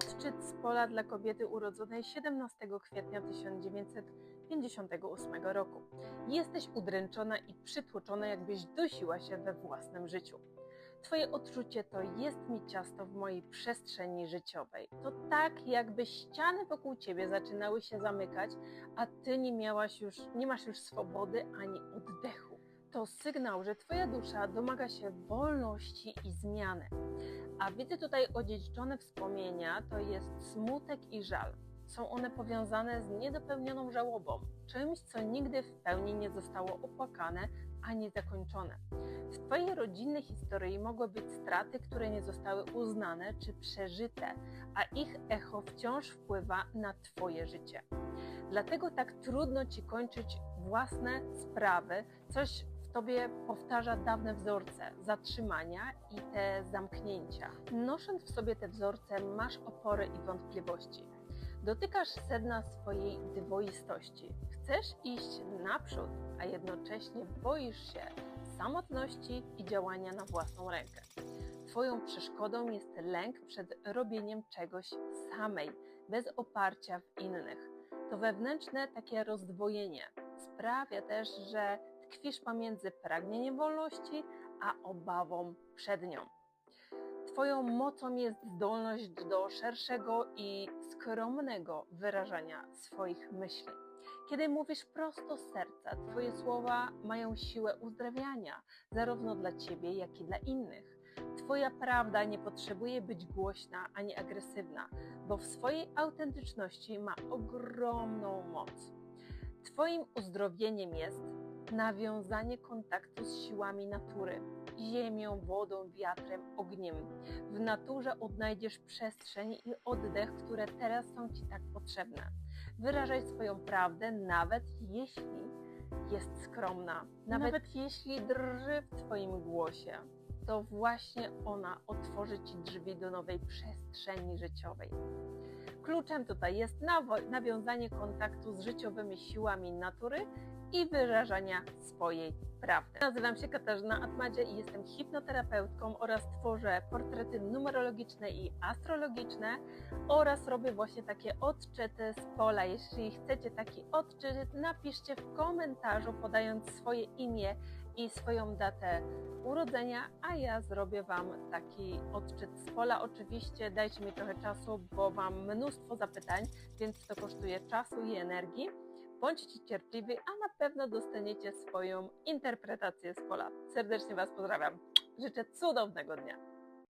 Odczyt z pola dla kobiety urodzonej 17 kwietnia 1958 roku. Jesteś udręczona i przytłoczona, jakbyś dusiła się we własnym życiu. Twoje odczucie to jest mi ciasto w mojej przestrzeni życiowej. To tak, jakby ściany wokół ciebie zaczynały się zamykać, a ty nie miałaś już, nie masz już swobody ani oddechu. To sygnał, że twoja dusza domaga się wolności i zmiany. A widzę tutaj odziedziczone wspomnienia, to jest smutek i żal. Są one powiązane z niedopełnioną żałobą, czymś, co nigdy w pełni nie zostało opłakane ani zakończone. W Twojej rodzinnej historii mogły być straty, które nie zostały uznane czy przeżyte, a ich echo wciąż wpływa na Twoje życie. Dlatego tak trudno Ci kończyć własne sprawy, coś Tobie powtarza dawne wzorce zatrzymania i te zamknięcia. Nosząc w sobie te wzorce, masz opory i wątpliwości. Dotykasz sedna swojej dwoistości. Chcesz iść naprzód, a jednocześnie boisz się samotności i działania na własną rękę. Twoją przeszkodą jest lęk przed robieniem czegoś samej, bez oparcia w innych. To wewnętrzne takie rozdwojenie sprawia też, że tkwisz pomiędzy pragnieniem wolności a obawą przed nią. Twoją mocą jest zdolność do szerszego i skromnego wyrażania swoich myśli. Kiedy mówisz prosto z serca, Twoje słowa mają siłę uzdrawiania, zarówno dla Ciebie, jak i dla innych. Twoja prawda nie potrzebuje być głośna ani agresywna, bo w swojej autentyczności ma ogromną moc. Twoim uzdrowieniem jest nawiązanie kontaktu z siłami natury, ziemią, wodą, wiatrem, ogniem. W naturze odnajdziesz przestrzeń i oddech, które teraz są Ci tak potrzebne. Wyrażaj swoją prawdę, nawet jeśli jest skromna, nawet, nawet jeśli drży w Twoim głosie. To właśnie ona otworzy Ci drzwi do nowej przestrzeni życiowej. Kluczem tutaj jest nawiązanie kontaktu z życiowymi siłami natury i wyrażania swojej prawdy. Nazywam się Katarzyna Atmadzie i jestem hipnoterapeutką oraz tworzę portrety numerologiczne i astrologiczne oraz robię właśnie takie odczyty z pola. Jeśli chcecie taki odczyt, napiszcie w komentarzu podając swoje imię i swoją datę urodzenia, a ja zrobię Wam taki odczyt z pola. Oczywiście dajcie mi trochę czasu, bo mam mnóstwo zapytań, więc to kosztuje czasu i energii. Bądźcie cierpliwi, a na pewno dostaniecie swoją interpretację z pola. Serdecznie Was pozdrawiam. Życzę cudownego dnia.